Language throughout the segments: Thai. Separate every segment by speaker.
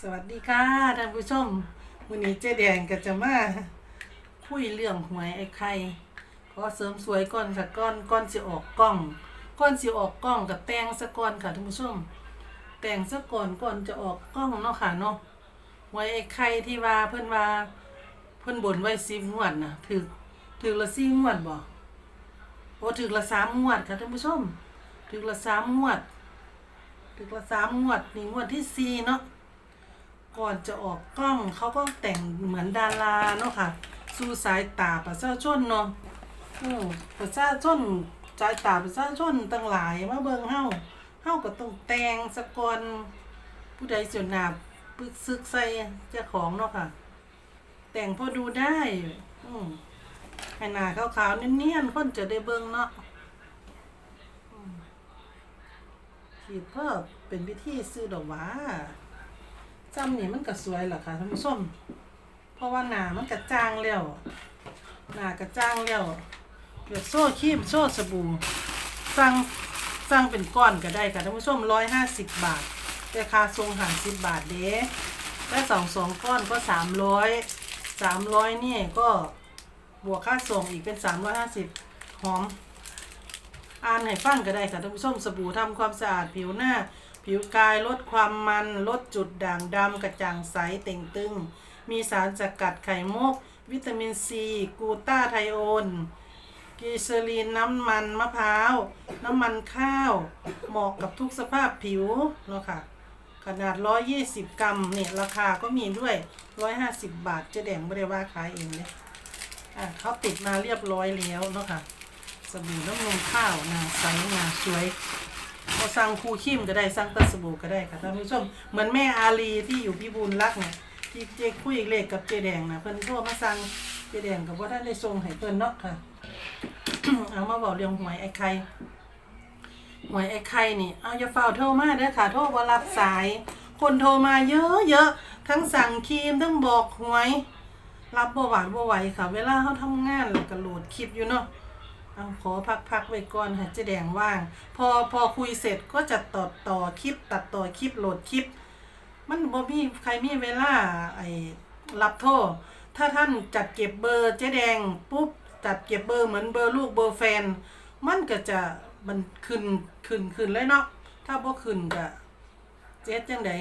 Speaker 1: สวัสดีค่ะท่านผู้ชมวันนี้เจ๊แดงก็จะมาคุยเรื่องหวยไอ้ไข่ขอเสริมสวยก่อนค่ะก่อนก่อนสิออกกล้องก่อนสิออกกล้องกับแต่งซะก่อนค่ะท่านผู้ชมแต่งซะก่อนก่อนจะออกกล้องเนาะค่ะเนาะหวยไอ้ไข่ที่ว่าเพิ่นว่าเพิ่นบ่นไว้สิบงวดนะถึกถึกละสี่งวดบ่โอ้ถึกละสามงวดค่ะท่านผู้ชมถึกละสามงวดถึกละสามงวดนี่งวดที่สี่เนาะ ก่อนจะออกกล้องเขาก็แต่งเหมือนดาราเนาะค่ะ สู่สายตาประชาชนเนาะอือประชาชนสายตาประชาชนตั้งหลายมาเบิ่งเฮาเฮาก็ต้องแต่งสะกอนผู้ใดสิหนาปึกซึกใส่เจ้าของเนาะค่ะ แต่งพอดูได้ อืมให้หน้าขาวๆเนียนๆคนจะได้เบิ่งเนาะอืมขีดเพิ่มเป็นวิธีซื้อดอกว่า จำนี่มันก็สวยแหละค่ะท่านผู้ชมเพราะว่าหนามันกระจ้างแล้วหนากระจ้างแล้วเดี๋ยวโซ่ครีมโซ่สบู่สั่งสั่งเป็นก้อนก็ได้ค่ะท่านผู้ชมร้อยห้าสิบบาทราคาทรงห่างสิบบาทเด้ถ้สองสองก้อนก็สามร้อยสามร้อยนี่ก็บวกค่าส่งอีกเป็นสามร้อยห้าสิบหอมอ่านให้ฟังก็ได้ค่ะท่านผู้ชมสบู่ทำความสะอาดผิวหน้า ผิวกายลดความมันลดจุดด่างดำกระจ่างใสเต่งตึง มีสารสกัดไข่มุก วิตามินซีกูต้าไทโอนกีเซรีนน้ำมันมะพร้าว น้ำมันข้าว เหมาะกับทุกสภาพผิวเนาะค่ะ ขนาด 120 กรัมเนี่ยราคาก็มีด้วย 150 บาทเจะแดงบริว่าขายเองเลยอะเขาติดมาเรียบร้อยแล้วเนาะค่ะสบู่น้ำนมข้าวนาใสนาสวย เราสั่งคูคิมก็ได้สั่งตัสบู่ก็ได้ค่ะท่านผู้ชมเหมือนแม่อาลีที่อยู่พิบูลรักเนี่ยที่เจ๊คุยเลขกับเจแดงนะเพิ่นโทรมาสั่งเจแดงกับว่าท่านได้ส่งให้เพิ่นเนาะค่ะ เอามาบอกเรื่องหวยไอ้ไข่หวยไอ้ไข่นี่เอาอย่าเฝ้าโทรมาเด้อค่ะโทรบ่รับสาย คนโทรมาเยอะเยอะๆทั้งสั่งครีมทั้งบอกหวย รับบ่หวานบ่ไหวค่ะ เวลาเขาทำงานแล้วก็โหลดคลิปอยู่เนาะ เอาขอพักพักๆไว้ก่อนค่ะเจะแดงว่าง พอพอคุยเสร็จก็จะตัดต่อคลิป ตัดต่อคลิปโหลดคลิป มันบ่มีใครมีเวลาไอ้รับโทษ ถ้าท่านจัดเก็บเบอร์เจ๊แดงปุ๊บจัดเก็บเบอร์เหมือนเบอร์ลูกเบอร์แฟน มันก็จะมันขึ้นขึ้นขึ้นเลยเนาะถ้าบ่ขึ้นก็เจ๊จังได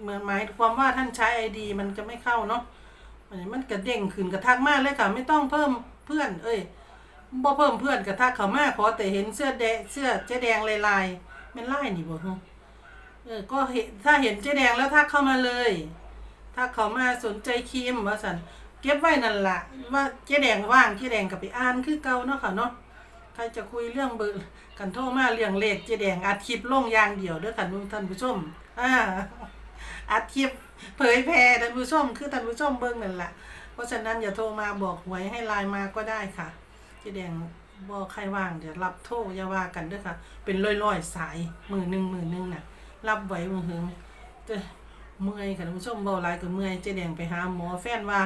Speaker 1: เหมือนหมายความว่าท่านใช้ไอดีมันจะไม่เข้าเนาะมันกระเด้งขึ้นกระทักมากเลยค่ะ ไม่ต้องเพิ่มเพื่อน เอ้ย บ่เพิ่มเพื่อนกระทักเขามาขอแต่เห็นเสื้อแดงเสื้อเจ๊แดงลายๆเป็นลายนี่บ่ฮะเออก็เห็นถ้าเห็นเจ๊แดงแล้วทักเข้ามาเลยทักเขามาสนใจครีมว่าสันเก็บไว้นั่นละว่าเจ๊แดงว่างเจ๊แดงก็ไปอ่านคือเก่าเนาะค่ะเนาะใครจะคุยเรื่องเบอร์กันโทรมาเรื่องเลขเจ๊แดงอัดคลิปลงยางเดียวเด้อค่ะท่านผู้ชมอ่าอัดคลิปเผยแพร่ท่านผู้ชมคือท่านผู้ชมเบิ่งนั่นละเพราะฉะนั้นอย่าโทรมาบอกหวยให้ไลน์มาก็ได้ค่ะ เจแดงบ่ใครว่างเดี๋ยวรับโทรอย่าว่ากันด้วยค่ะ เป็นร้อยๆสายมือหนึ่งมือหนึ่งน่ะ รับไหวมือหึงแต่เมื่อยค่ะท่านผู้ชมเบาหลายก็เมื่อยเจแดงไปหาหมอแฟนว่า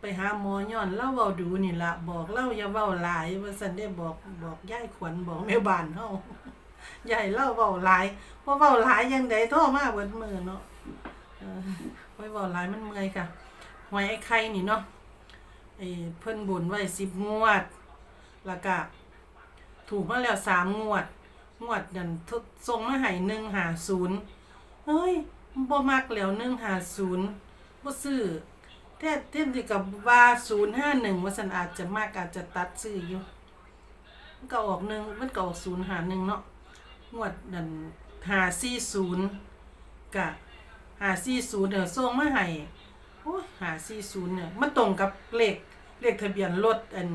Speaker 1: ไปหาหมอย้อนเล่าเบาดูนี่ละบอกเล่าอย่าเบาหลายว่าสันได้บอกบอกยายขวัญบอกแม่บ้านเฮายายเล่าเบาหลายเพราะเบาหลายยังไดโทรมาเบิดมือเนาะไว้เบาหลายมันเมื่อยค่ะหวยไอ้ไข่นี่เนาะ ไอ้เพิ่นบุญไว้สิบงวด แล้วก็ถูกมาแล้วสามงวด งวดนั่นทดส่งมาให้หนึ่งหาศูนย์เฮ้ยบ่มักแล้วหนึ่งหาศูนย์บ่ซื้อแท้เทียมที่กับว่าศูนย์ห้าหนึ่งว่าสันอาจจะมากอาจจะตัดซื้ออยู่มันก็ออกหนึ่งมันก็ออกศูนย์หาหนึ่งเนาะงวดนั่นหาสี่ศูนย์กะหาสี่ศูนย์เดี๋ยวส่งมาให้ โอ้หาสี่ศูนย์เนี่ยมันตรงกับเลขเลขทะเบียนรถอัน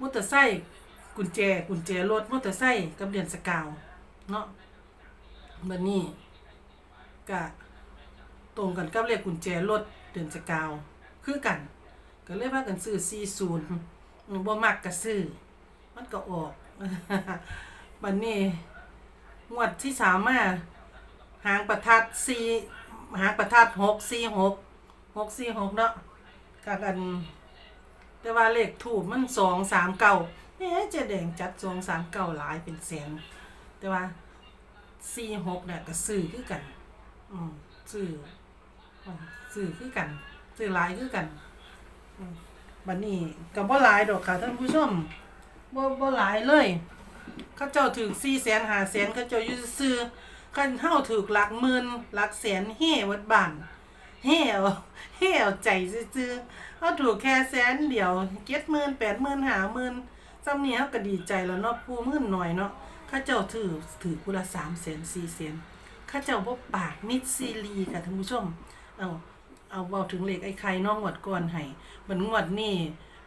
Speaker 1: มอเตอร์ไซค์กุญแจกุญแจรถมอเตอร์ไซค์กับเดือนสกาวเนาะบัดนี้ก็ตรงกันกับเลขกุญแจรถเดือนสกาวคือกัน ก็เลยพากันซื้อสี่ศูนย์บ่มักก็ซื้อมันก็ออกบัดนี้งวดที่สามมาหางประทัดสี่หางประทัดหกสี่หก หกสี่หกเนาะกับกัน แต่ว่าเลขถูกมันสองสามเก้าเอ๊ะเจะแดงจัดสองสามเก้าหลายเป็นแสนแต่ว่าสี่หกเนี่ยก็ซื้อคือกัน อืมซื้ออ่าซื้อคือกันซื้อหลายคือกันบัดนี้ก็บ่หลายดอกค่ะท่านผู้ชมบ่บ่หลายเลยเขาเจ้าถือ4แสน5แสนเขาเจ้าอยู่ซื่อๆคันเฮาถือหลักหมื่นหลักแสนเฮ่วัดบ้าน เฮ่เอเฮ่อใจซื่อๆเฮาถูกแค่แสนเดียว70,000 80,000 50,000ซ้ำเนี้ยเฮาก็ดีใจแล้วเนาะผู้มื่นหน่อยเนาะเขาเจ้าถือถือกุละ3แสน4แสนเขาเจ้าบ่ปากมิดซีรีค่ะท่านผู้ชม เอาเอาเว้าถึงเหลขไอ้ไข่น้องงวดก่อนให้มันงวดนี้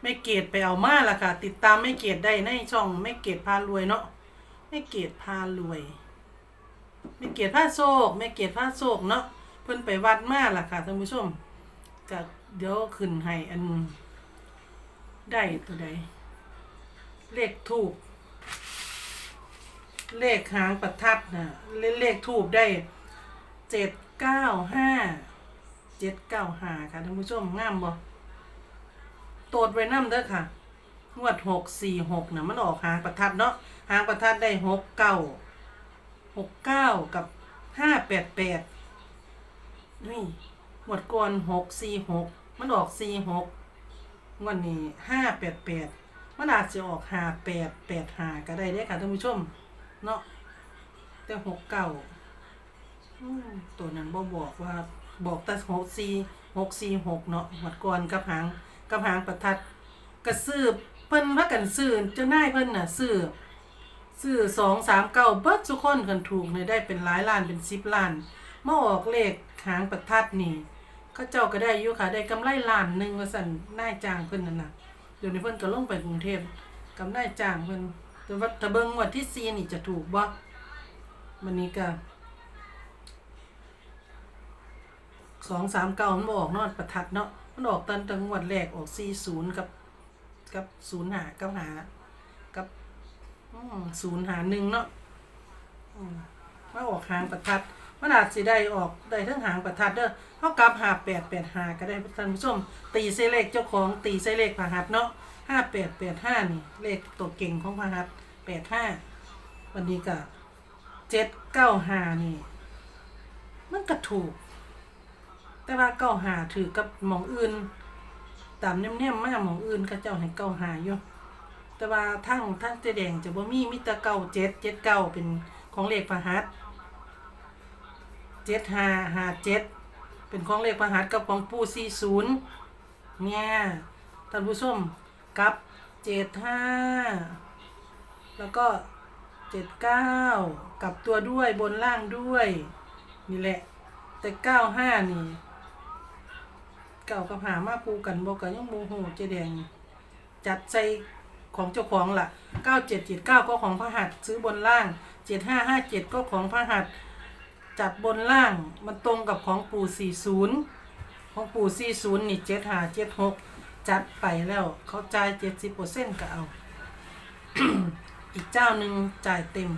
Speaker 1: แม่เกดไปเอามาละค่ะ ติดตามแม่เกดได้ในช่องแม่เกดพารวยเนาะแม่เกดพารวยแม่เกดพาโศกแม่เกดพาโศกเนาะ เพิ่นไปวัดมาล่ะค่ะท่านผู้ชมก็เดี๋ยวขึ้นให้อันได้ตัวใด เลขทูบเลขหางประทัดน่ะเลเลขทูบได้เจ็ดเก้าห้าเจ็ดเก้าห้าค่ะท่านผู้ชมงามบ่โตดไว้น้ำเด้อค่ะงวดหกสี่หกนะมันออกหางประทัดเนาะหางประทัดได้หกเก้าหกเก้ากับห้าแปดแปด นี่งวดก่อนหกสี่หกมันออกสี่หกวดนี้ห้าแปดแปดมันอาจจะออกห้าแปดแปดห้าก็ได้เด้ค่ะท่านผู้ชม เนาะแต่หกเก้าตัวนั้นบ่บอกว่าบอกแต่หกสี่หกสี่หกเนาะงวดก่อนกับหางกับหางประทัดก็ซื้อเพิ่นพากันซื้อเจ้านายเพิ่นน่ะซื้อซื้อสองสามเก้าเบิดทุกคนกันถูกเนี่ยได้เป็นหลายล้านเป็นสิบล้าน มาออกเลขหางประทัดนี่เขาเจ้าก็ได้อยู่ค่ะ ได้กำไรล้านหนึ่งว่าสั่นนายจ้างเพิ่นนั่นน่ะเดี๋ยวนี้เพิ่นก็ลงไปกรุงเทพกำไรจ้างเพิ่นแต่ว่าถ้าเบิ่งงวดที่สี่นี่จะถูกบ่มันนี้ก็สองสามเก้ามันบออกนอดประทัดเนาะมันออกตันตังงวดแรกออกสี่ศูนย์กับกับศูนย์หากับหากับศูนย์หาหนึ่งเนาะอืมมาออกหางประทัด มันอาจสิได้ออกได้ทั้งหางประทัดเด้อเท่ากับหาแปดแปดหาก็ได้ท่านผู้ชม ตีเสเลขเจ้าของตีเสเลขพหัสเนาะห้าแปดแปดห้านี่ เลขตัวเก่งของพหัสแปดห้าวันนี้ก็เจ็ดเก้าหานี่ มันก็ถูก แต่ว่าเก้าหาถือกับหมองอื่นตามเนียมๆมาหมองอื่นเขาเจ้าให้เก้าหาอยู่แต่ว่าทั้งทั้งเจแดงจะบ่มีมิตรเก้าเจ็ดเจ็ดเก้าเป็นของเลขพหัส เจ็ดห้าห้าเจ็ดเป็นของเลขพหัสกับของปูสี่ศูนย์เนี่ยท่านผู้ชมกับเจ็ดห้าแล้วก็เจ็ดเก้ากลับตัวด้วยบนล่างด้วย นี่แหละ แต่เก้าห้านี่เก่ากับหามาคูกันบอกกันยังโมโหเจแดง จัดใส่ของเจ้าของล่ะ 9779 ก็ของพระหัตถ์ซื้อบนล่าง 7557 ก็ของพระหัตถ์ จัดบนล่างมันตรงกับของปู่40 ของปู่40นี่7576 จัดไปแล้วเขาจ่าย70%ก็เอา อีกเจ้าหนึ่งจ่ายเต็ม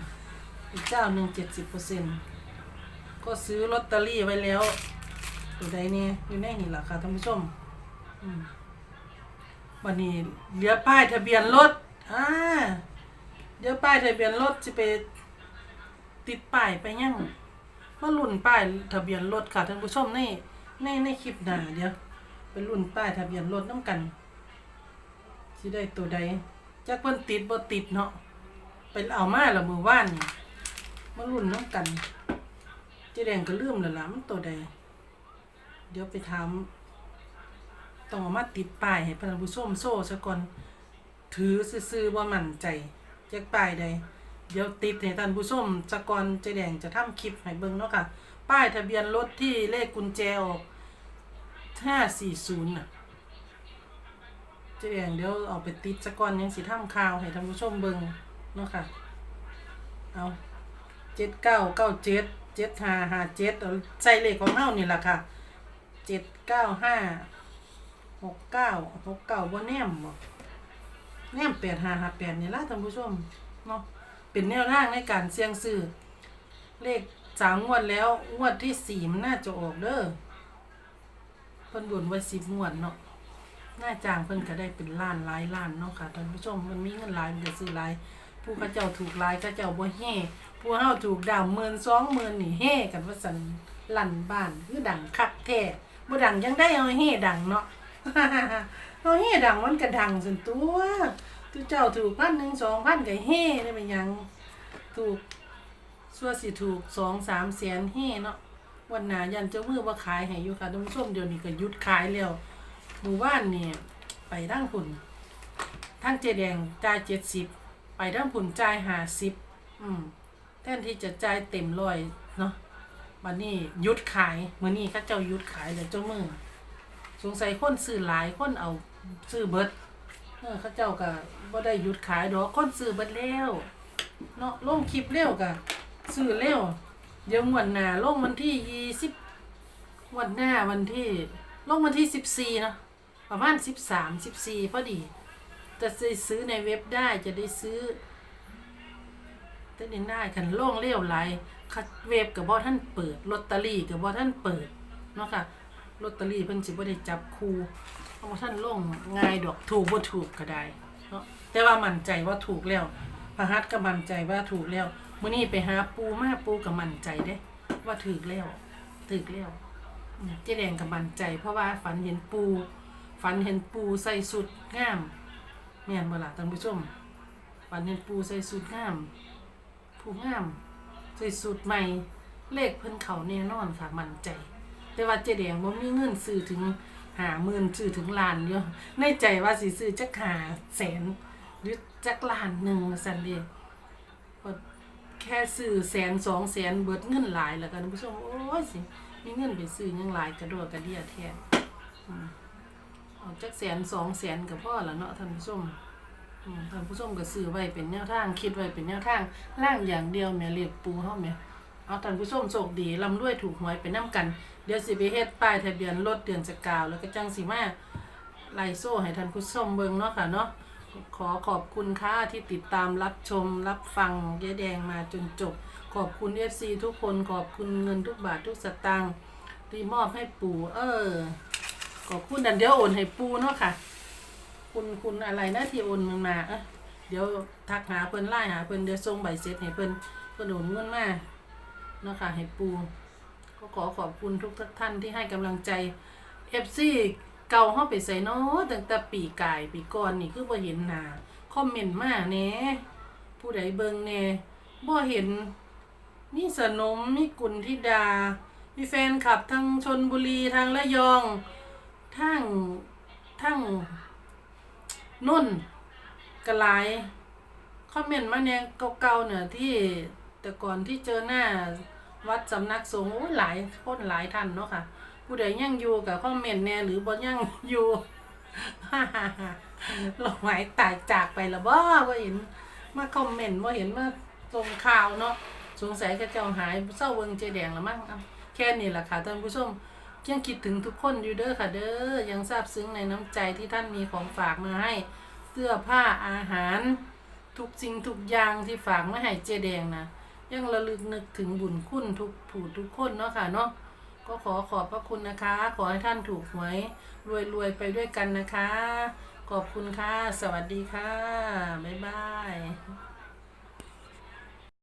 Speaker 1: อีกเจ้าหนึ่ง70%ก็ซื้อลอตเตอรี่ไว้แล้วตัวใดเนี่ยอยู่ในนี่แหละค่ะท่านผู้ชมอืมวันนี้เหลือป้ายทะเบียนรถอ่าเดี๋ยวป้ายทะเบียนรถจะไปติดป้ายไปยัง มาลุ่นป้ายทะเบียนรถค่ะท่านผู้ชมในในในคลิปหน้าเดี๋ยวไปลุ่นป้ายทะเบียนรถน้ำกันสิได้ตัวใดจักเพิ่นติดบ่ติดเนาะไปเอามาและมือว่านมาลุ่นน้ำกันเจ๊แดงก็ลืมแล้วล่ะมันตัวใดเดี๋ยวไปถามต้องเอามาติดป้ายให้ท่านผู้ชมโซ่ซะก่อน ถือซื่อๆว่ามั่นใจจากป้ายใด เดี๋ยวติดให้ท่านผู้ชมซะก่อนเจแดงจะทำคลิปให้เบิ่งเนาะค่ะ ป้ายทะเบียนรถที่เลขกุญแจออก540น่ะเจแดงเดี๋ยวเอาไปติดซะก่อนยังสิทำข่าวให้ท่านผู้ชมเบิ่งเนาะค่ะ เอาเจ็ดเก้าเก้าเจ็ดเจ็ดห้าห้าเจ็ดเอาใส่เลขของเฮานี่แหละค่ะเจ็ดเก้าห้าหกเก้าหกเก้าบ่แนมบ่แนมแปดห้าห้าแปดนี่ละท่านผู้ชมเนาะ เป็นแนวทางในการเสี่ยงซื้อเลขสามงวดแล้วงวดที่สี่มันน่าจะออกเด้อเพิ่นบุญไว้สิบงวดเนาะหน้าจ้างเพิ่นก็ได้เป็นล้านหลายล้านเนาะค่ะท่านผู้ชมมันมีเงินหลายมันจะซื้อหลายผู้เขาเจ้าถูกหลายเขาเจ้าบ่เฮ่ผู้เฮาถูกดาวหมื่นสองหมื่นนี่เฮ่กันว่าสันลั่นบ้านคือดังคักแท้บ่ดังยังได้เอาเฮดังเนาะเอาเฮดังมันก็ดังส่วนตัว ทุกเจ้าถูกพันหนึ่งสองพันก็เฮได้เป็นหยัง ถูกส่วนสิถูกสองสามแสนเฮเนาะวันหนายันเจ้ามือว่าขายให้อยู่ค่ะท่านผู้มเดี๋ยวนี้ก็ยุดขายแล้วหมู่บ้านนี่ไปทั้งผุนทั้งเจแดงจ่ายเจ็ดสิบไปทั้งผุนจ่ายห้าสิบอืมแทนที่จะจ่ายเต็มร้อยเนาะวันนี้ยุดขายมื้อนี้ข้าเจ้ายุดขายแล้วเจ้ามือสงสัยคนซื้อหลายคนเอาซื้อเบิดเออข้าเจ้าก็ บ่ได้หยุดขายดอกคนซื้อเบิดแล้วเนาะลงคลิปเร็วกะซื้อเร็วเดี๋ยวงวันหน้าลงวันที่ยี่สิบวันหน้าวันที่ลงวันที่สิบสี่เนาะประมาณสิบสามสิบสี่พอดีจะได้ซื้อในเว็บได้จะได้ซื้อจะได้ได้คันลงเร็วไหลคัดเว็บกับบอท่านเปิดลอตเตอรี่กับบอท่านเปิดเนาะค่ะลอตเตอรี่เพิ่นสิบ่ได้จับคู่เพราะท่านลงง่ายดอกถูกบ่ถูกก็ได้ แต่ว่ามั่นใจว่าถูกแล้วพระฮัทก็มั่นใจว่าถูกแล้วมื้อนี้ไปหาปูมาปูก็มั่นใจเด้ ว่าถูกแล้วถูกแล้วเจ๊แดงก็มั่นใจ เพราะว่าฝันเห็นปู ฝันเห็นปูใส่สุดงามแม่นบ่ล่ะท่านผู้ชมฝันเห็นปูใส่สุดงามผู้งามใส่สุดใหม่เลขเพิ่นเขาแน่นอนค่ะมั่นใจ แต่ว่าเจ๊แดงบ่มีเงินซื้อถึงหาหมื่นซื้อถึงล้านเดียวในใจว่าสิซื้อจักหาแสน หรือจักล้านหนึ่งสันเดียแค่ซื้อแสนสองแสนเบิดเงินหลายแล้วกันท่านผู้ชมโอ้ยสิมีเงินไปซื้อยังหลายกระโดดกระเดียแทนเอาจักแสนสองแสนกับพ่อละเนาะท่านผู้ชมท่านผู้ชมก็ซื้อไว้เป็นแนวทาง คิดไว้เป็นแนวทางล่างอย่างเดียวแม่เรียกปูเฮาแม่เอาท่านผู้ชมโชคดีลำด้วยถูกหวยไปน้กัน เดี๋ยวสิไปเฮ็ดป้ายทะเบียนรถเดือนสกาว แล้วก็จังสิมาไล่โซ่ให้ท่านผู้ชมเบิ่งเนาะค่ะเนาะ ขอขอบคุณค่ะที่ติดตามรับชมรับฟังเย้แดงมาจนจบ ขอบคุณ FC ทุกคนขอบคุณเงินทุกบาททุกสตางค์ที่มอบให้ปู่ เออ ขอบคุณดันเดี๋ยวโอนให้ปู่เนาะค่ะ คุณคุณอะไรนะที่โอนมันมาเออเดี๋ยวทักหาเพิ่นไล่หาเพิ่นเดี๋ยวส่งใบเสร็จให้เพิ่นเพิ่นโอนเงินมาเนาะค่ะให้ปู่ก็ขอขอบคุณทุกท่านที่ให้กำลังใจ FC เก่าเฮาไปใส่เนาะตั้งแต่ปีกายปีก่อนนี่คือบ่เห็นหน้าคอมเมนต์มาแน่ผู้ใดเบิ่งแน่บ่เห็นมีสนมมีกุลธิดา มีแฟนคลับทั้งชนบุรีทางระยองทั้งทั้งนุ่นกระหลคอมเมนต์มาเนี่ยเก่าๆเนี่ยที่แต่ก่อนที่เจอหน้าวัดสำนักสงฆ์หลายคนหลายท่านเนาะค่ะ ผู้ใดยังอยู่กับคอมเมนต์แน่หรือบ่ยังอยู่เราหมายตายจากไปละบ่บ่เห็นมาคอมเมนต์บ่เห็นมาตรงข่าวเนาะสงสัยกระเจ้าหายเศร้าเวิงเจแดงละมั้งแค่นี้แหละค่ะท่านผู้ชมยังคิดถึงทุกคนอยู่เด้อค่ะเด้อยังซาบซึ้งในน้ำใจที่ท่านมีของฝากมาให้ เสื้อผ้าอาหาร ทุกสิ่งทุกอย่างที่ฝากมาให้เจแดงนะยังระลึกนึกถึงบุญคุณทุกผู้ทุกคนเนาะค่ะเนาะ ก็ขอขอบพระคุณนะคะ ขอให้ท่านถูกหวยรวยรวยๆไปด้วยกันนะคะ ขอบคุณค่ะ สวัสดีค่ะ บ๊ายบาย